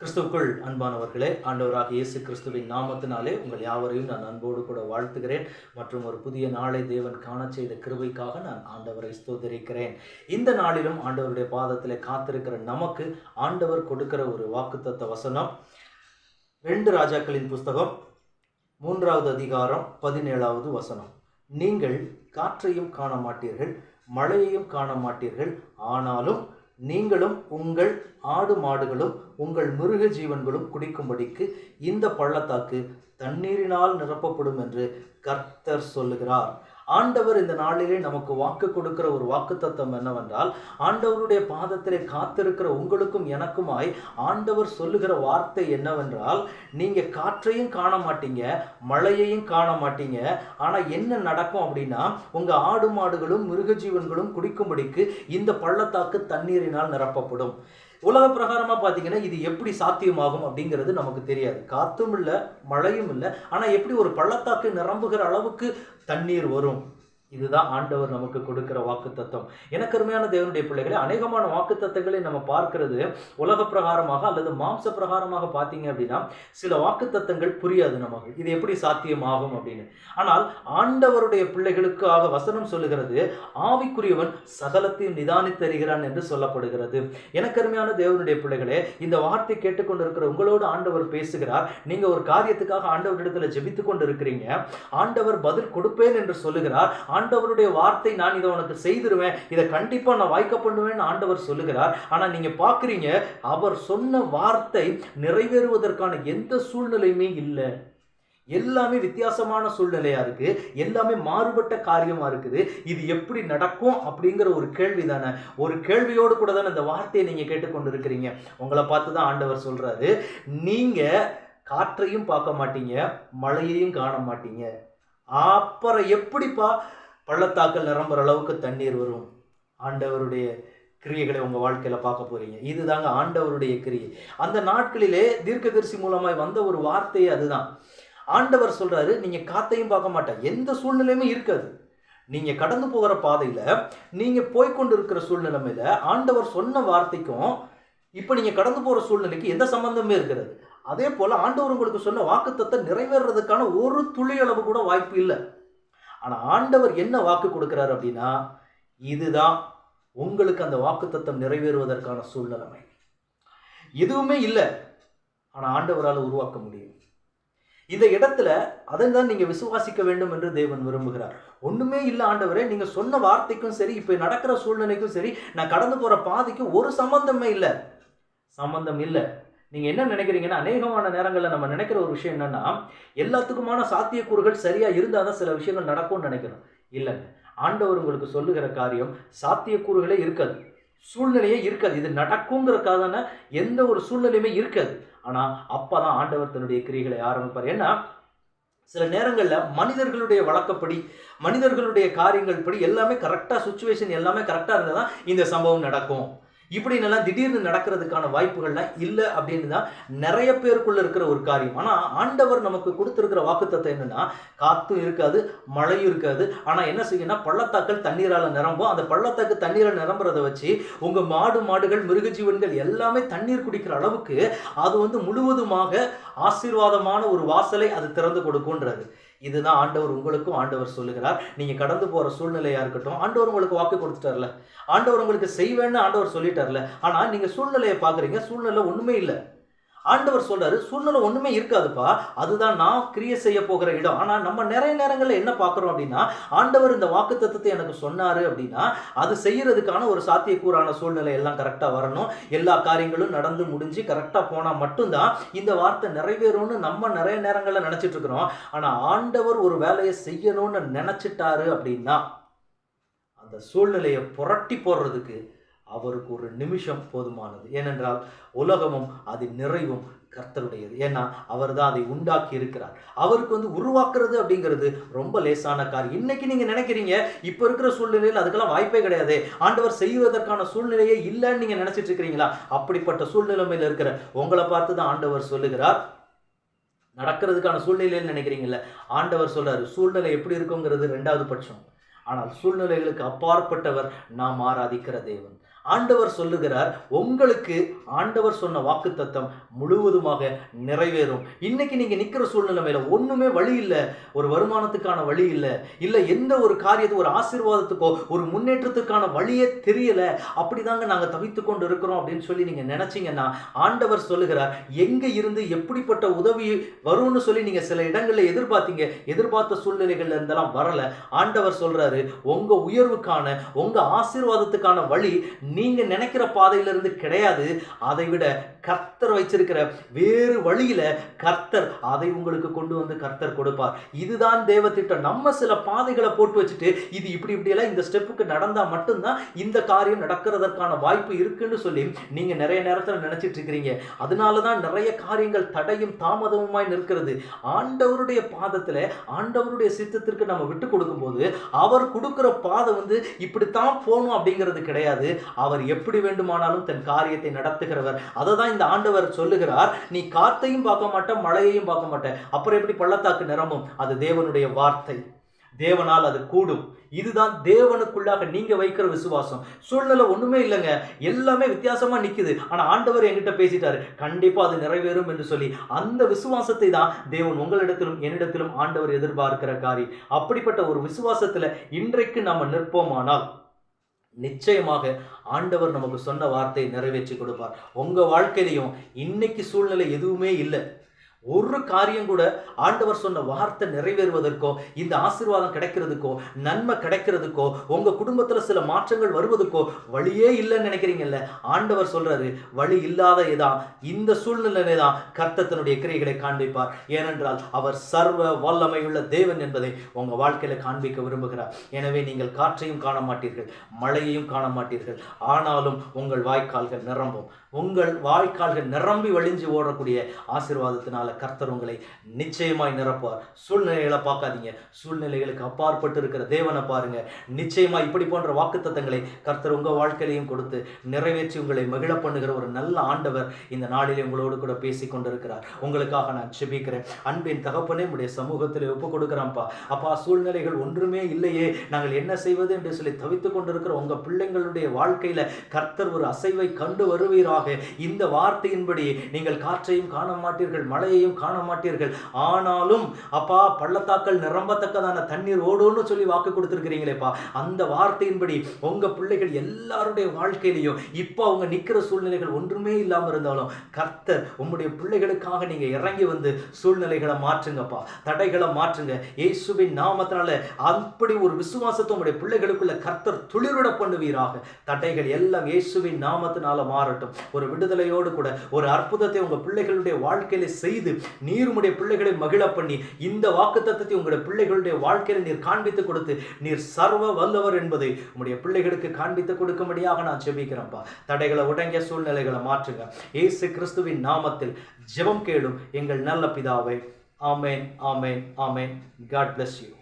கிறிஸ்துக்குள் அன்பானவர்களே ஆண்டவராக இயேசு கிறிஸ்துவின் நாமத்தினாலே உங்கள் யாவரையும் நான் அன்போடு கூட வாழ்த்துகிறேன். மற்றும் ஒரு புதிய நாளை தேவன் காண செய்த கிருபைக்காக நான் ஆண்டவரை ஸ்தோதரிக்கிறேன் இந்த நாளிலும் ஆண்டவருடைய பாதத்தில் காத்திருக்கிற நமக்கு ஆண்டவர் கொடுக்கிற ஒரு வாக்குத்தத்த வசனம். ரெண்டு ராஜாக்களின் புஸ்தகம் மூன்றாவது அதிகாரம் பதினேழாவது வசனம். நீங்கள் காற்றையும் காண மாட்டீர்கள் மழையையும் காண மாட்டீர்கள் ஆனாலும் நீங்களும் உங்கள் ஆடு மாடுகளும் உங்கள் மிருக ஜீவன்களும் குடிக்கும்படிக்கு இந்த பள்ளத்தாக்கு தண்ணீரினால் நிரப்பப்படும் என்று கர்த்தர் சொல்லுகிறார். ஆண்டவர் இந்த நாளிலே நமக்கு வாக்கு கொடுக்கிற ஒரு வாக்குத்தத்தம் என்னவென்றால் ஆண்டவருடைய பாதத்திலே காத்திருக்கிற உங்களுக்கும் எனக்குமாய் ஆண்டவர் சொல்லுகிற வார்த்தை என்னவென்றால் நீங்க காற்றையும் காண மாட்டீங்க மழையையும் காண மாட்டீங்க ஆனா என்ன நடக்கும் அப்படின்னா உங்க ஆடு மாடுகளும் மிருக ஜீவன்களும் குடிக்கும்படிக்கு இந்த பள்ளத்தாக்கு தண்ணீரினால் நிரப்பப்படும். உலக பிரகாரமாக பார்த்தீங்கன்னா இது எப்படி சாத்தியமாகும் அப்படிங்கிறது நமக்கு தெரியாது. காற்றும் இல்லை மழையும் இல்லை. ஆனால் எப்படி ஒரு பள்ளத்தாக்கு நிரம்புகிற அளவுக்கு தண்ணீர் வரும்? இதுதான் ஆண்டவர் நமக்கு கொடுக்கிற வாக்குத்தத்தம். எனக்கு அருமையான தேவனுடைய பிள்ளைகளே அநேகமான வாக்குத்தத்தங்களை நம்ம பார்க்கிறது உலக பிரகாரமாக அல்லது மாம்ச பிரகாரமாக பார்த்தீங்க அப்படின்னா சில வாக்குத்தத்தங்கள் புரியாது நமக்கு. இது எப்படி சாத்தியமாகும் அப்படின்னு. ஆனால் ஆண்டவருடைய பிள்ளைகளுக்காக வசனம் சொல்லுகிறது ஆவிக்குரியவன் சகலத்தையும் நிதானித்தருகிறான் என்று சொல்லப்படுகிறது. எனக்கு அருமையான தேவனுடைய பிள்ளைகளே இந்த வார்த்தை கேட்டுக்கொண்டிருக்கிற உங்களோடு ஆண்டவர் பேசுகிறார். நீங்க ஒரு காரியத்துக்காக ஆண்டவரிடத்தில் ஜெபித்து கொண்டு இருக்கிறீங்க ஆண்டவர் பதில் கொடுப்பேன் என்று சொல்லுகிறார். ஆண்டவருடைய வார்த்தை நான் இதை உனக்கு செய்திருவேன். இதை கண்டிப்பாக நான் வாய்க்க பண்ணுவேன்னு ஆண்டவர் சொல்லுகிறார். ஆனால் நீங்கள் பார்க்குறீங்க அவர் சொன்ன வார்த்தை நிறைவேறுவதற்கான எந்த சூழ்நிலையுமே இல்லை. எல்லாமே வித்தியாசமான சூழ்நிலையாக இருக்குது எல்லாமே மாறுபட்ட காரியமாக இருக்குது. இது எப்படி நடக்கும் அப்படிங்கிற ஒரு கேள்வி தானே. ஒரு கேள்வியோடு கூட தானே இந்த வார்த்தையை நீங்கள் கேட்டுக்கொண்டு இருக்கிறீங்க உங்களை பார்த்து தான் ஆண்டவர் சொல்கிறாரு நீங்கள் காற்றையும் பார்க்க மாட்டீங்க மழையையும் காண மாட்டீங்க. அப்புறம் எப்படிப்பா பள்ளத்தாக்கள் நிரம்புற அளவுக்கு தண்ணீர் வரும். ஆண்டவருடைய கிரியைகளை உங்கள் வாழ்க்கையில் பார்க்க போகிறீங்க இதுதாங்க ஆண்டவருடைய கிரியை. அந்த நாட்களிலே தீர்க்கதரிசி மூலமாய் வந்த ஒரு வார்த்தையே அதுதான். ஆண்டவர் சொல்கிறாரு நீங்கள் காத்தையும் பார்க்க மாட்டேன். எந்த சூழ்நிலையுமே இருக்காது. நீங்கள் கடந்து போகிற பாதையில் நீங்கள் போய்கொண்டு இருக்கிற சூழ்நிலைமையில ஆண்டவர் சொன்ன வார்த்தைக்கும் இப்போ நீங்கள் கடந்து போகிற சூழ்நிலைக்கு எந்த சம்பந்தமே இருக்கிறது அதே போல் ஆண்டவர் உங்களுக்கு சொன்ன வாக்குத்தத்தை நிறைவேறதுக்கான ஒரு துளி அளவு கூட வாய்ப்பு இல்லை. ஆனால் ஆண்டவர் என்ன வாக்கு கொடுக்குறாரு அப்படின்னா இதுதான் உங்களுக்கு அந்த வாக்குத்தத்தம் நிறைவேறுவதற்கான சூழ்நிலைமை. எதுவுமே இல்லை ஆனால் ஆண்டவரால் உருவாக்க முடியும். இந்த இடத்துல அதை தான் நீங்கள் விசுவாசிக்க வேண்டும் என்று தேவன் விரும்புகிறார். ஒன்றுமே இல்லை ஆண்டவரே நீங்கள் சொன்ன வார்த்தைக்கும் சரி இப்போ நடக்கிற சூழ்நிலைக்கும் சரி நான் கடந்து போகிற பாதைக்கும் ஒரு சம்பந்தமே இல்லை. சம்பந்தம் இல்லை. நீங்க என்ன நினைக்கிறீங்கன்னா அநேகமான நேரங்களில் நம்ம நினைக்கிற ஒரு விஷயம் என்னன்னா எல்லாத்துக்குமான சாத்தியக்கூறுகள் சரியா இருந்தால் தான் சில விஷயங்கள் நடக்கும்னு நினைக்கிறோம் இல்லைங்க. ஆண்டவர் உங்களுக்கு சொல்லுகிற காரியம் சாத்தியக்கூறுகளே இருக்காது. சூழ்நிலையே இருக்காது. இது நடக்குங்கிறக்காதான எந்த ஒரு சூழ்நிலையுமே இருக்காது. ஆனா அப்பதான் ஆண்டவர் தன்னுடைய கிரிகளை ஆரம்பிப்பார். ஏன்னா சில நேரங்களில் மனிதர்களுடைய வழக்கப்படி மனிதர்களுடைய காரியங்கள் படி எல்லாமே கரெக்டாக சுச்சுவேஷன் எல்லாமே கரெக்டாக இருந்தால் தான் இந்த சம்பவம் நடக்கும். இப்படின்னெல்லாம் திடீர்னு நடக்கிறதுக்கான வாய்ப்புகள்லாம் இல்லை அப்படின்னு தான் நிறைய பேருக்குள்ள இருக்கிற ஒரு காரியம். ஆனால் ஆண்டவர் நமக்கு கொடுத்துருக்கிற வாக்குத்தத்தை என்னன்னா காத்தும் இருக்காது மழையும் இருக்காது. ஆனால் என்ன செய்யணும்னா பள்ளத்தாக்கள் தண்ணீரால் நிரம்பும். அந்த பள்ளத்தாக்கு தண்ணீரை நிரம்புறதை வச்சு உங்கள் மாடு மாடுகள் மிருகஜீவன்கள் எல்லாமே தண்ணீர் குடிக்கிற அளவுக்கு அது வந்து முழுவதுமாக ஆசீர்வாதமான ஒரு வாசலை அது திறந்து கொடுக்குன்றது இதுதான் ஆண்டவர் உங்களுக்கும் ஆண்டவர் சொல்லுகிறார். நீங்க கடந்து போற சூழ்நிலையா இருக்கட்டும் ஆண்டவர் உங்களுக்கு வாக்கு கொடுத்துட்டார்ல. ஆண்டவர் உங்களுக்கு செய்வேன்னு ஆண்டவர் சொல்லிட்டார்ல. ஆனா நீங்க சூழ்நிலையை பாக்குறீங்க சூழ்நிலை ஒண்ணுமே இல்லை. ஆண்டவர் சொல்றாரு சூழ்நிலை ஒண்ணுமே இருக்காதுப்பா. அதுதான் நான் கிரியை செய்ய போகிற இடம். ஆனா நம்ம நிறைய நேரங்களில் என்ன பார்க்குறோம் அப்படின்னா ஆண்டவர் இந்த வாக்கு தத்துவத்தை எனக்கு சொன்னாரு அப்படின்னா அது செய்யறதுக்கான ஒரு சாத்தியக்கூறான சூழ்நிலை எல்லாம் கரெக்டாக வரணும். எல்லா காரியங்களும் நடந்து முடிஞ்சு கரெக்டாக போனால் மட்டும்தான் இந்த வார்த்தை நிறைவேறும்னு நம்ம நிறைய நேரங்களில் நினைச்சிட்டு இருக்கிறோம். ஆனால் ஆண்டவர் ஒரு வேலையை செய்யணும்னு நினைச்சிட்டாரு அப்படின்னா அந்த சூழ்நிலையை புரட்டி போடுறதுக்கு அவருக்கு ஒரு நிமிஷம் போதுமானது. ஏனென்றால் உலகமும் அதன் நிறைவும் கர்த்தருடையது. ஏன்னா அவர் தான் அதை உண்டாக்கி இருக்கிறார். அவருக்கு வந்து உருவாக்குறது அப்படிங்கிறது ரொம்ப லேசான காரியம். இன்னைக்கு நீங்க நினைக்கிறீங்க இப்போ இருக்கிற சூழ்நிலையில் அதுக்கெல்லாம் வாய்ப்பே கிடையாது. ஆண்டவர் செய்வதற்கான சூழ்நிலையே இல்லைன்னு நீங்க நினைச்சிட்டு இருக்கிறீங்களா? அப்படிப்பட்ட சூழ்நிலைமையில் இருக்கிற உங்களை பார்த்து தான் ஆண்டவர் சொல்லுகிறார். நடக்கிறதுக்கான சூழ்நிலைன்னு நினைக்கிறீங்கல்ல ஆண்டவர் சொல்றாரு சூழ்நிலை எப்படி இருக்குங்கிறது ரெண்டாவது பட்சம். ஆனால் சூழ்நிலைகளுக்கு அப்பாற்பட்டவர் நாம் ஆராதிக்கிற தேவன். ஆண்டவர் சொல்லுகிறார் உங்களுக்கு ஆண்டவர் சொன்ன வாக்குத்தத்தம் முழுவதுமாக நிறைவேறும். இன்னைக்கு நீங்க நிக்கிற சூழ்நிலைமையில ஒண்ணுமே வழி இல்லை ஒரு வருமானத்துக்கான வழி இல்லை இல்லை எந்த ஒரு காரியத்தை ஒரு ஆசீர்வாதத்துக்கோ ஒரு முன்னேற்றத்துக்கான வழியே தெரியல அப்படிதாங்க நாங்க தவித்து கொண்டு இருக்கிறோம் அப்படின்னு சொல்லி நீங்க நினைச்சீங்கன்னா ஆண்டவர் சொல்லுகிறார் எங்க இருந்து எப்படிப்பட்ட உதவி வரும்னு சொல்லி நீங்க சில இடங்கள்ல எதிர்பார்த்தீங்க எதிர்பார்த்த சூழ்நிலைகள்ல இருந்தெல்லாம் வரல. ஆண்டவர் சொல்றாரு உங்க உயர்வுக்கான உங்க ஆசீர்வாதத்துக்கான வழி நீங்கள் நினைக்கிற பாதையிலிருந்து கிடையாது. அதை விட கர்த்தர் வச்சிருக்கிற வேறு வழியில் கர்த்தர் அதை உங்களுக்கு கொண்டு வந்து கர்த்தர் கொடுப்பார். இதுதான் தேவ திட்டம் நம்ம சில பாதைகளை போட்டு வச்சுட்டு இது இப்படி இப்படியெல்லாம் இந்த ஸ்டெப்புக்கு நடந்தால் மட்டும்தான் இந்த காரியம் நடக்கிறதற்கான வாய்ப்பு இருக்குன்னு சொல்லி நீங்கள் நிறைய நேரத்தில் நினச்சிட்டு இருக்கிறீங்க. அதனால தான் நிறைய காரியங்கள் தடையும் தாமதமுமாய் நிற்கிறது. ஆண்டவருடைய பாதத்தில் ஆண்டவருடைய சித்தத்திற்கு நம்ம விட்டு கொடுக்கும்போது அவர் கொடுக்குற பாதை வந்து இப்படித்தான் போகணும் அப்படிங்கிறது கிடையாது. அவர் எப்படி வேண்டுமானாலும் தன் காரியத்தை நடத்துகிறவர். அதை தான் இந்த ஆண்டவர் சொல்லுகிறார் நீ காத்தையும் பார்க்க மாட்ட மழையையும் பார்க்க மாட்ட. அப்புறம் எப்படி பள்ளத்தாக்கு நிரம்பும்? அது தேவனுடைய வார்த்தை. தேவனால் அது கூடும். இதுதான் தேவனுக்குள்ளாக நீங்க வைக்கிற விசுவாசம். சூழ்நிலை ஒண்ணுமே இல்லைங்க. எல்லாமே வித்தியாசமா நிக்குது. ஆனா ஆண்டவர் என்கிட்ட பேசிட்டாரு. கண்டிப்பா அது நிறைவேறும் என்று சொல்லி. அந்த விசுவாசத்தை தான் தேவன் உங்களிடத்திலும் என்னிடத்திலும் ஆண்டவர் எதிர்பார்க்கிற காரி அப்படிப்பட்ட ஒரு விசுவாசத்துல இன்றைக்கு நம்ம நிற்போமானால் நிச்சயமாக ஆண்டவர் நமக்கு சொன்ன வார்த்தையை நிறைவேற்றி கொடுப்பார். உங்கள் வாழ்க்கையிலையும் இன்னைக்கு சூழ்நிலை எதுவுமே இல்லை. ஒரு காரியம் கூட ஆண்டவர் சொன்ன வார்த்தை நிறைவேறுவதற்கோ இந்த ஆசீர்வாதம் கிடைக்கிறதுக்கோ நன்மை கிடைக்கிறதுக்கோ உங்க குடும்பத்துல சில மாற்றங்கள் வருவதற்கோ வழியே இல்லைன்னு நினைக்கிறீங்கல்ல? ஆண்டவர் சொல்றாரு வழி இல்லாத இதான் இந்த சூழ்நிலை தான் கர்த்தத்தினுடைய கிரைகளை காண்பிப்பார். ஏனென்றால் அவர் சர்வ வல்லமையுள்ள தேவன் என்பதை உங்க வாழ்க்கையில காண்பிக்க விரும்புகிறார். எனவே நீங்கள் காற்றையும் காண மாட்டீர்கள் மழையையும் காண மாட்டீர்கள். ஆனாலும் உங்கள் வாய்க்கால்கள் நிரம்பும். உங்கள் வாய்க்கால்கள் நிரம்பி வழிஞ்சு ஓடக்கூடிய ஆசீர்வாதத்தினால கர்த்தர் உங்களை நிச்சயமாய் நிரப்பார் சூழ்நிலைகளை பார்க்காதீங்க. சூழ்நிலைகளுக்கு அப்பாற்பட்டு இருக்கிற தேவனை பாருங்க. நிச்சயமா இப்படி போன்ற வாக்குத்தத்தங்களை கர்த்தர் உங்கள் வாழ்க்கையிலையும் கொடுத்து நிறைவேற்றி உங்களை மகிழ பண்ணுகிற ஒரு நல்ல ஆண்டவர் இந்த நாளிலே உங்களோடு கூட பேசி கொண்டிருக்கிறார். உங்களுக்காக நான் செபிக்கிறேன் அன்பின் தகப்பனே உடைய சமூகத்தில் ஒப்பு கொடுக்குறான்ப்பா. அப்பா சூழ்நிலைகள் ஒன்றுமே இல்லையே. நாங்கள் என்ன செய்வது என்று சொல்லி தவித்துக் கொண்டிருக்கிற உங்கள் பிள்ளைங்களுடைய வாழ்க்கையில் கர்த்தர் ஒரு அசைவை கண்டு வருவீராக இந்த வார்த்தையின்படி நீங்கள் காற்றையும் காண மாட்டீர்கள் மழையையும் காண மாட்டீர்கள் ஆனாலும் அப்பா பள்ளத்தாக்கள் நிரம்பத்தக்கதான தண்ணீர் ஓடும்னு சொல்லி வாக்கு கொடுத்துருக்கிறீங்களேப்பா. அந்த வார்த்தையின்படி உங்க பிள்ளைகள் எல்லாருடைய வாழ்க்கையிலையும் இப்போ அவங்க நிற்கிற சூழ்நிலைகள் ஒன்றுமே இல்லாமல் இருந்தாலும் கர்த்தர் உங்களுடைய பிள்ளைகளுக்காக நீங்க இறங்கி வந்து சூழ்நிலைகளை மாற்றுங்கப்பா. தடைகளை மாற்றுங்க. இயேசுவின் நாமத்தினால அப்படி ஒரு விசுவாசத்தை உங்களுடைய பிள்ளைகளுக்குள்ள கர்த்தர் துளிர்விட பண்ணுவீராக. தடைகள் எல்லாம் இயேசுவின் நாமத்தினால மாறட்டும். ஒரு விடுதலையோடு கூட ஒரு அற்புதத்தை உங்கள் பிள்ளைகளுடைய வாழ்க்கையில செய்து நீர் உடைய பிள்ளைகளை மகிழ பண்ணி இந்த வாக்குத்தத்தத்தை உங்களுடைய பிள்ளைகளுடைய வாழ்க்கையில நீர் காண்பித்து கொடுத்து நீர் சர்வ வல்லவர் என்பதை உங்களுடைய பிள்ளைகளுக்கு காண்பித்து கொடுக்கும்படியாக நான் செபிக்கிறேன்ப்பா தடைகளை உடங்கிய சூழ்நிலைகளை மாற்றுங்க. இயேசு கிறிஸ்துவின் நாமத்தில் ஜெபம் கேளும் எங்கள் நல்ல பிதாவை. ஆமேன் ஆமேன் ஆமேன். God bless you